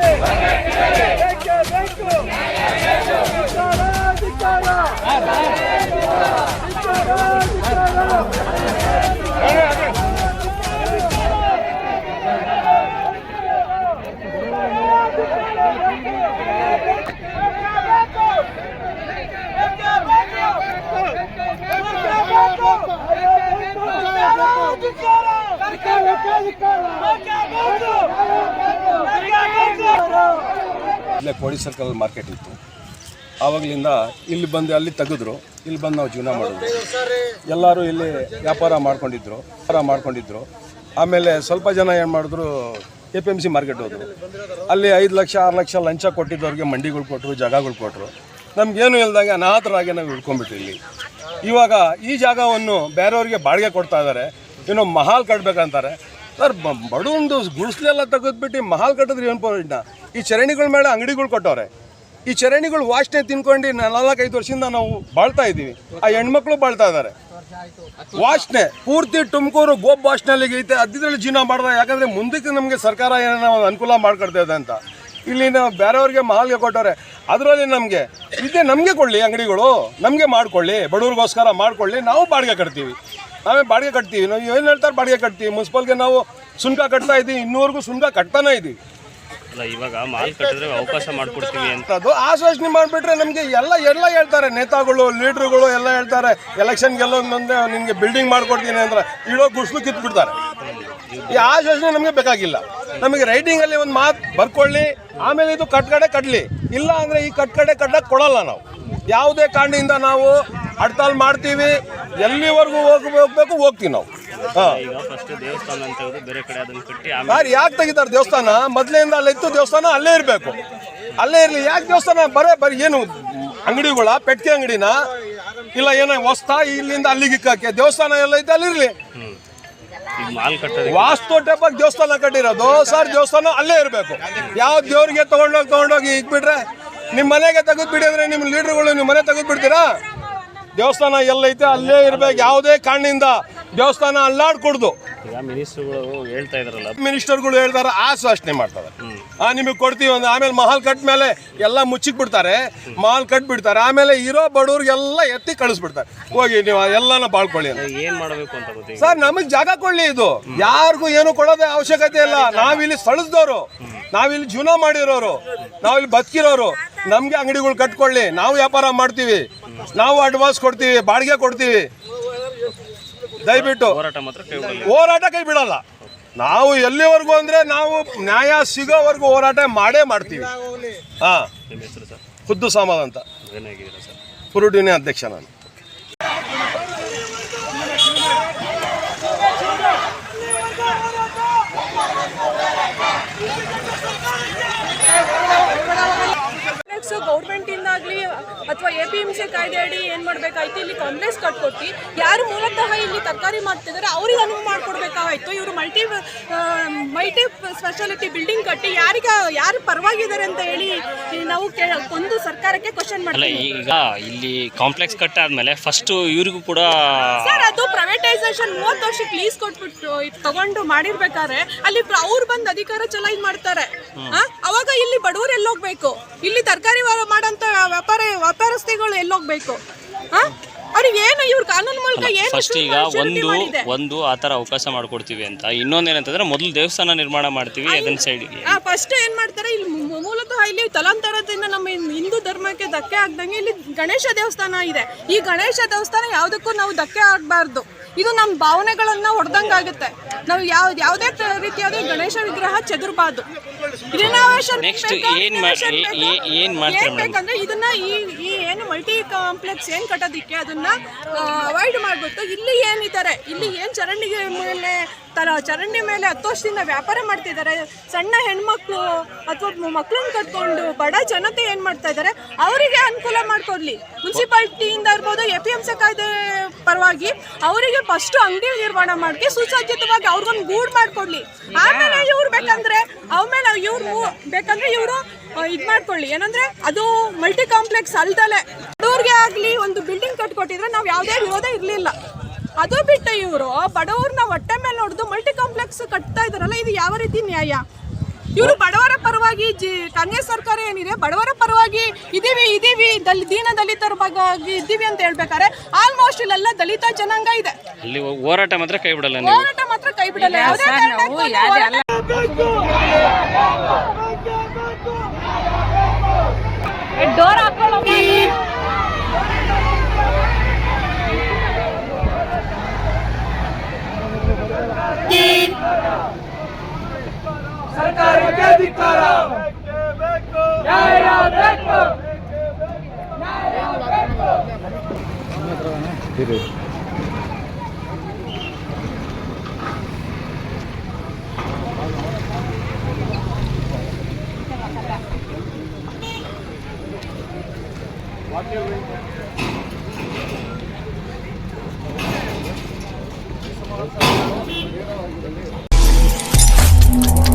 对，团结，团结，团结。ಇಲ್ಲೇ ಕೋಳಿ circle market ಇತ್ತು. ಆವಾಗಲಿಂದ ಇಲ್ಲಿ ಬಂದು ಅಲ್ಲಿ ತೆಗೆದ್ರು. ಇಲ್ಲಿ ಬಂದು ನಾವು ಜೀವನ ಮಾಡಿದ್ವಿ. ಎಲ್ಲರೂ ಇಲ್ಲಿ ವ್ಯಾಪಾರ ಮಾಡ್ಕೊಂಡಿದ್ರು ವ್ಯಾಪಾರ ಮಾಡ್ಕೊಂಡಿದ್ರು. ಆಮೇಲೆ ಸ್ವಲ್ಪ ಜನ ಏನು ಮಾಡಿದ್ರು A P M C market ಹೋದರು. ಅಲ್ಲಿ ಐದು ಲಕ್ಷ, ಆರು ಲಕ್ಷ ಲಂಚ ಕೊಟ್ಟಿದ್ದವ್ರಿಗೆ ಮಂಡಿಗಳು ಕೊಟ್ಟರು ಜಾಗಗಳು ಕೊಟ್ಟರು ನಮಗೇನು ಇಲ್ದಂಗೆ ಅನಾಥರಾಗಿ ನಾವು ಇಳ್ಕೊಂಡ್ಬಿಟ್ವಿ ಇಲ್ಲಿ. ಇವಾಗ ಈ ಜಾಗವನ್ನು ಬೇರೆಯವ್ರಿಗೆ ಬಾಡಿಗೆ ಕೊಡ್ತಾ ಇದ್ದಾರೆ ಏನೋ ಮಹಾಲ್ ಕಟ್ಟಬೇಕಂತಾರೆ ಸರ್ ಬಡವೊಂದು ಗುಡಿಸ್ಲೆಲ್ಲ ತೆಗೆದ್ಬಿಟ್ಟು ಮಹಾಲ್ ಕಟ್ಟಿದ್ರೆ ಏನು ಪ್ರಯೋಜನ ಈ ಚರಣಿಗಳ ಮೇಲೆ ಅಂಗಡಿಗಳು ಕೊಟ್ಟವ್ರೆ. ಈ ಚರಣಿಗಳು ವಾಸನೆ ತಿನ್ಕೊಂಡು ನಾಲ್ಕೈದು ವರ್ಷದಿಂದ ನಾವು ಬಾಳ್ತಾ ಇದ್ದೀವಿ. ಆ ಹೆಣ್ಮಕ್ಳು ಬಾಳ್ತಾ ಇದ್ದಾರೆ. ವಾಸನೆ ಪೂರ್ತಿ ತುಮಕೂರು ಗೋಪ್ ವಾಸನೆಲಿಗೆ ಐತೆ. ಅದ್ದಿದ್ರಲ್ಲಿ ಜೀವನ ಮಾಡ್ದ. ಯಾಕಂದ್ರೆ ಮುಂದಕ್ಕೆ ನಮಗೆ ಸರ್ಕಾರ ಏನೋ ಅನುಕೂಲ ಮಾಡ್ಕೊಡ್ತಾ ಇದೆ ಅಂತ. ಇಲ್ಲಿ ನಾವು ಬೇರೆಯವ್ರಿಗೆ ಮಹಾಲ್ಗೆ ಕೊಟ್ಟವ್ರೆ. ಅದರಲ್ಲಿ ನಮಗೆ, ಇದೇ ನಮಗೆ ಕೊಡಲಿ ಅಂಗಡಿಗಳು. ನಮಗೆ ಮಾಡಿಕೊಳ್ಳಿ. ಬಡವ್ರಿಗೋಸ್ಕರ ಮಾಡಿಕೊಳ್ಳಿ. ನಾವು ಬಾಡಿಗೆ ಕಟ್ತೀವಿ. ನಾವೇ ಬಾಡಿಗೆ ಕಟ್ತೀವಿ. ನಾವು ಏನು ಹೇಳ್ತಾರೆ ಬಾಡಿಗೆ ಕಟ್ತೀವಿ? ಮುನ್ಸಿಪಲ್ಗೆ ನಾವು ಸುಂಕ ಕಟ್ತಾ ಇದ್ದೀವಿ. ಇನ್ನೂವರೆಗೂ ಸುಂಕ ಕಟ್ತಾನೇ ಇದ್ದೀವಿ. ಅಲ್ಲ ಇವಾಗ ಮಾಲ್ ಕಟ್ಟಿದ್ರೆ ಅವಕಾಶ ಮಾಡ್ಕೊಡ್ತೀವಿ ಅಂತ. ಅದು ಆಶ್ವಾಸನೆ ಮಾಡಿಬಿಟ್ರೆ ನಮಗೆ ಎಲ್ಲ ಎಲ್ಲ ಹೇಳ್ತಾರೆ. ನೇತಾಗಳು ಲೀಡ್ರುಗಳು ಎಲ್ಲ ಹೇಳ್ತಾರೆ. ಎಲೆಕ್ಷನ್ ಗೆಲ್ಲೋ ನಿಮ್ಗೆ ನಿಮಗೆ ಬಿಲ್ಡಿಂಗ್ ಮಾಡ್ಕೊಡ್ತೀನಿ ಅಂದ್ರೆ ಇಡೋ ಗುಡ್ಸ್ಲು ಕಿತ್ಬಿಡ್ತಾರೆ. ಈ ಆಶ್ವಾಸನೆ ನಮಗೆ ಬೇಕಾಗಿಲ್ಲ. ನಮಗೆ ರೈಟಿಂಗಲ್ಲಿ ಒಂದು ಮಾತು ಬರ್ಕೊಳ್ಳಿ ಆಮೇಲೆ ಇದು ಕಟ್ಕಡೆ ಕಟ್ಟಲಿ ಇಲ್ಲ ಅಂದರೆ ಈ ಕಟ್ಕಡೆ ಕಟ್ಟಕ್ಕೆ ಕೊಡಲ್ಲ ನಾವು. ಯಾವುದೇ ಕಾರಣದಿಂದ ನಾವು ಹಡ್ತಾಲ್ ಮಾಡ್ತೀವಿ ಎಲ್ಲಿವರೆಗೂ ಹೋಗಿ ಹೋಗ್ಬೇಕು ಹೋಗ್ತೀವಿ ನಾವು. ಈಗ ಫಸ್ಟ್ ದೇವಸ್ಥಾನ ಅಂತ ಹೇಳೋದು ಬೇರೆ ಕಡೆ ಅದನ್ನ ಕಟ್ಟಿ ಆಮೇಲೆ ಯಾರು ಯಾಕೆ ತೆಗಿತಾರೆ ದೇವಸ್ಥಾನ? ಮೊದಲಿಂದ ಅಲ್ಲಿ ಇತ್ತು ದೇವಸ್ಥಾನ ಅಲ್ಲೇ ಇರಬೇಕು. ಅಲ್ಲೇ ಇರಲಿ ಯಾಕೆ ದೇವಸ್ಥಾನ? ಬರೇ ಬರೀ ಏನು ಅಂಗಡಿಗಳ ಪೆಟ್ಟಿಗೆ ಅಂಗಡಿನ? ಇಲ್ಲ ಏನೋ ಹೊಸ್ತಾ ಇಲ್ಲಿಂದ ಅಲ್ಲಿಗೆ ಇಕ್ಕಾಕೆ. ದೇವಸ್ಥಾನ ಎಲ್ಲ ಐತೆ ಅಲ್ಲಿರ್ಲಿ ಮಾಲ್ ಕಟ್ಟೋದಕ್ಕೆ ವಾಸ್ತು ಟೈಪಾಗಿ ದೇವಸ್ಥಾನ ಕಟ್ಟಿರೋದು. ಸರ್ ದೇವಸ್ಥಾನ ಅಲ್ಲೇ ಇರಬೇಕು. ಯಾವ ದೇವ್ರಿಗೆ ತಗೊಂಡೋಗಿ ತಗೊಂಡೋಗಿ ಇಕ್ಬಿಟ್ರೆ ನಿಮ್ಮ ಮನೆಗೆ ತೆಗೆದ್ಬಿಡಿ ಅಂದ್ರೆ ನಿಮ್ಮ ಲೀಡರ್ಗಳು ನಿಮ್ಮ ಮನೆ ತೆಗೆದ್ಬಿಡ್ತೀರಾ ದೇವಸ್ಥಾನ ಎಲ್ಲೈತೆ ಅಲ್ಲೇ ಇರ್ಬೇಕು ಯಾವುದೇ ಕಾರಣದಿಂದ ದೇವಸ್ಥಾನ ಅಲ್ಲಾಡ್ಕೊಡ್ದು. ಈಗ ಮಿನಿಸ್ಟ್ರುಗಳು ಹೇಳ್ತಾ ಇದಾರಲ್ಲ. ಮಿನಿಸ್ಟರ್ಗಳು ಹೇಳ್ತಾರೆ ಆಶ್ವಾಸನೆ ಮಾಡ್ತಾರೆ. ಆ ನಿಮಗೆ ಕೊಡ್ತೀವಿ ಅಂದ್ರೆ ಆಮೇಲೆ ಮಹಲ್ ಕಟ್ ಮೇಲೆ ಎಲ್ಲ ಮುಚ್ಚಿಕ್ ಬಿಡ್ತಾರೆ ಮಹಲ್ ಕಟ್ ಬಿಡ್ತಾರೆ ಆಮೇಲೆ ಇರೋ ಬಡವ್ರಿಗೆಲ್ಲ ಎತ್ತಿ ಕಳಿಸ್ಬಿಡ್ತಾರೆ. ಹೋಗಿ ನೀವು ಎಲ್ಲಾನ ಬಾಳ್ಕೊಳ್ಳಿ ಏನ್ ಮಾಡಬೇಕು ಅಂತ ಗೊತ್ತಿಲ್ಲ. ಸರ್ ನಮಗೆ ಜಾಗ ಕೊಡ್ಲಿ ಇದು. ಯಾರಿಗೂ ಏನು ಕೊಡೋದೇ ಅವಶ್ಯಕತೆ ಇಲ್ಲ. ನಾವಿಲ್ಲಿ ಸಳಿಸ್ದವ್ರು. ನಾವಿಲ್ಲಿ ಜೀವನ ಮಾಡಿರೋರು. ನಾವಿಲ್ಲಿ ಬದುಕಿರೋರು. ನಮಗೆ ಅಂಗಡಿಗಳು ಕಟ್ಕೊಳ್ಳಿ. ನಾವು ವ್ಯಾಪಾರ ಮಾಡ್ತೀವಿ. ನಾವು ಅಡ್ವಾನ್ಸ್ ಕೊಡ್ತೀವಿ. ಬಾಡಿಗೆ ಕೊಡ್ತೀವಿ. ದಯವಿಟ್ಟು. ಹೋರಾಟ ಮಾತ್ರ ಕೈ ಬಿಡಲ್ಲ ಹೋರಾಟ ಕೈ ಬಿಡಲ್ಲ. ನಾವು ಎಲ್ಲಿವರೆಗೂ ಅಂದ್ರೆ ನಾವು ನ್ಯಾಯ ಸಿಗೋವರೆಗೂ ಹೋರಾಟ ಮಾಡೇ ಮಾಡ್ತೀವಿ. ಹಾ. ನಿಮ್ಮ ಹೆಸರು ಸರ್? ಖುದ್ದು ಸಾಮಾನ್ ಅಂತ. ಪುರುಡಿನ ಅಧ್ಯಕ್ಷ ನಾನು. ಕಾಂಪ್ಲೆಕ್ಸ್ ಗೌರ್ಮೆಂಟ್ ಇಂದಾಗ್ಲಿ ಅಥವಾ ಎ ಪಿ ಎಂ ಸಿ ಕಾಯ್ದೆ ಅಡಿ ಏನ್ ಮಾಡ್ಬೇಕಾಯ್ತು? ಇಲ್ಲಿ ಕಾಂಪ್ಲೆಕ್ಸ್ ಕಟ್ಕೊಟ್ಟು ಯಾರು ಮೂಲತಃ ಇಲ್ಲಿ ತರಕಾರಿ ಮಾಡ್ತಿದ್ದಾರೆ ಅವ್ರಿಗೆ ಅನುವು ಮಾಡ್ಕೊಡ್ಬೇಕಾಯ್ತು. ಇವರು ಮಲ್ಟಿ ಮಲ್ಟಿ ಸ್ಪೆಷಾಲಿಟಿ ಬಿಲ್ಡಿಂಗ್ ಕಟ್ಟಿ ಯಾರಿಗ ಯಾರು ಪರವಾಗಿದ್ದಾರೆ ಅಂತ ಹೇಳಿ ನಾವು ಒಂದು ಸರ್ಕಾರಕ್ಕೆ ಕ್ವಶನ್ ಮಾಡ್ತೀವಿ. ಈಗ ಇಲ್ಲಿ ಕಾಂಪ್ಲೆಕ್ಸ್ ಕಟ್ಟಾದ್ಮೇಲೆ ಫಸ್ಟ್ ಇವ್ರಿಗೂ ಕೂಡ ಸರ್ ಅದು ಪ್ರೈವೇಟೈಸೇಷನ್ ಮೂವತ್ತು ವರ್ಷಕ್ಕೆ ಲೀಸ್ ಕೊಟ್ಬಿಟ್ಟು ತಗೊಂಡು ಮಾಡಿರ್ಬೇಕಾದ್ರೆ ಅಲ್ಲಿ ಅವ್ರು ಬಂದು ಅಧಿಕಾರ ಚಲಾಯಿಸ್ ಮಾಡ್ತಾರೆ? ಅವಾಗ ಇಲ್ಲಿ ಬಡವರು ಎಲ್ಲೋಗ್ಬೇಕು. ಇಲ್ಲಿ ತರಕಾರಿ ಮಾಡಂತ ವ್ಯಾಪಾರ ವ್ಯಾಪಾರಸ್ಥಿಗಳು ಎಲ್ಲೋಗ್ಬೇಕು ಆ? ಅವ್ರಿಗೆ ಏನು ಇವ್ರ ಕಾನೂನು ಮೂಲಕ ಏನು ಫಸ್ಟ್ ಈಗ ಒಂದು ಒಂದು ಆ ಥರ ಅವಕಾಶ ಮಾಡ್ಕೊಡ್ತೀವಿ ಅಂತ. ಇನ್ನೊಂದೇನಂತಂದ್ರೆ ಮೊದಲು ದೇವಸ್ಥಾನ ನಿರ್ಮಾಣ ಮಾಡ್ತೀವಿ ಅದನ್ನ ಸೈಡ್ಗೆ ಆ ಫಸ್ಟ್ ಏನ್ ಮಾಡ್ತಾರೆ ಇಲ್ಲಿ ಮೂಲತಃ ಇಲ್ಲಿ ತಲಾಂತರದಿಂದ ನಮ್ಮ ಹಿಂದೂ ಧರ್ಮಕ್ಕೆ ಧಕ್ಕೆ ಆಗ್ದಂಗೆ ಇಲ್ಲಿ ಗಣೇಶ ದೇವಸ್ಥಾನ ಇದೆ. ಈ ಗಣೇಶ ದೇವಸ್ಥಾನ ಯಾವುದಕ್ಕೂ ನಾವು ಧಕ್ಕೆ ಆಗಬಾರ್ದು. ಇದು ನಮ್ಮ ಭಾವನೆಗಳನ್ನ ಹೊಡೆದಂಗಾಗುತ್ತೆ ನಾವು ಯಾವ ಯಾವುದೇ ರೀತಿಯಾದ ಗಣೇಶ ವಿಗ್ರಹ ಚದುರ್ಬಾರ್ದು. ರಿನೋವೇಷನ್ Next ಏನ್ ಮಾಡ್ತಾರೆ ಇದನ್ನ ಈ ಮಲ್ಟಿ ಕಾಂಪ್ಲೆಕ್ಸ್ ಏನ್ ಕಟ್ಟೋದಿಕ್ಕೆ ಅದನ್ನ ಅವಾಯ್ಡ್ ಮಾಡ್ಬಿಟ್ಟು ಇಲ್ಲಿ ಏನಿದ್ದಾರೆ ಇಲ್ಲಿ ಏನು ಚರಂಡಿಗೆ ಮೇಲೆ, ತರ ಚರಂಡಿ ಮೇಲೆ ಹತ್ತು ವರ್ಷದಿಂದ ವ್ಯಾಪಾರ ಮಾಡ್ತಿದ್ದಾರೆ ಸಣ್ಣ ಹೆಣ್ಮಕ್ಳು ಅಥವಾ ಮಕ್ಳನ್ನ ಕಟ್ಕೊಂಡು ಬಡ ಜನತೆ ಏನು ಮಾಡ್ತಾ ಇದ್ದಾರೆ ಅವರಿಗೆ ಅನುಕೂಲ ಮಾಡ್ಕೊಡ್ಲಿ. ಮುನ್ಸಿಪಾಲ್ಟಿಯಿಂದ ಇರ್ಬೋದು ಎ ಪಿ ಎಂ ಸಿ ಕಾಯ್ದೆ ಪರವಾಗಿ, ಅವರಿಗೆ ಫಸ್ಟ್ ಅಂಗಡಿ ನಿರ್ಮಾಣ ಮಾಡಿ ಸುಸಜ್ಜಿತವಾಗಿ ಅವ್ರಿಗೊಂದು ಗೂಡ್ ಮಾಡ್ಕೊಡ್ಲಿ. ಆಮೇಲೆ ಇವ್ರು ಅವಮೇಲೆ ಆಮೇಲೆ ಇವ್ರು ಬೇಕಂದ್ರೆ ಇವರು ಇದು ಮಾಡ್ಕೊಳ್ಳಿ. ಏನಂದ್ರೆ ಅದು ಮಲ್ಟಿ ಕಾಂಪ್ಲೆಕ್ಸ್ ಅಲ್ದಲೆ ಬಡವ್ರಿಗೆ ಆಗ್ಲಿ ಒಂದು ಬಿಲ್ಡಿಂಗ್ ಕಟ್ಕೊಟ್ಟಿದ್ರೆ ನಾವು ಯಾವುದೇ ವಿರೋಧ ಇರಲಿಲ್ಲ. ಅದು ಬಿಟ್ಟು ಇವರು ಬಡವ್ರನ್ನ ಹೊಟ್ಟೆ ಮೇಲೆ ನೋಡ್ದು ಮಲ್ಟಿ ಕಾಂಪ್ಲೆಕ್ಸ್ ಕಟ್ತಾ ಇದಾರಲ್ಲ ಇದು ಯಾವ ರೀತಿ ನ್ಯಾಯ? ಇವರು ಬಡವರ ಪರವಾಗಿ ಜಿ ಕಾಂಗ್ರೆಸ್ ಸರ್ಕಾರ ಏನಿದೆ ಬಡವರ ಪರವಾಗಿ ಇದೀವಿ ಇದೀವಿ ದಲಿ ದೀನ ದಲಿತರ ಬಗ್ಗೆ ಇದ್ದೀವಿ ಅಂತ ಹೇಳ್ಬೇಕಾದ್ರೆ ಆಲ್ಮೋಸ್ಟ್ ಇಲ್ಲೆಲ್ಲ ದಲಿತ ಜನಾಂಗ ಇದೆ. ಅಲ್ಲಿ ಹೋರಾಟ ಮಾತ್ರ ಕೈ ಬಿಡಲ್ಲ ನೀವು. ಹೋರಾಟ ಮಾತ್ರ ಕೈ ಬಿಡಲ್ಲ. ಯಾವುದೇ ಡೋರ್ ಹಾಕೊಳ್ಳೋ ಸರ್ಕಾರಕ್ಕೆ ಧಿಕ್ಕಾರ ನ್ಯಾಯ ಬೇಕು ಬೇಕು Thank you.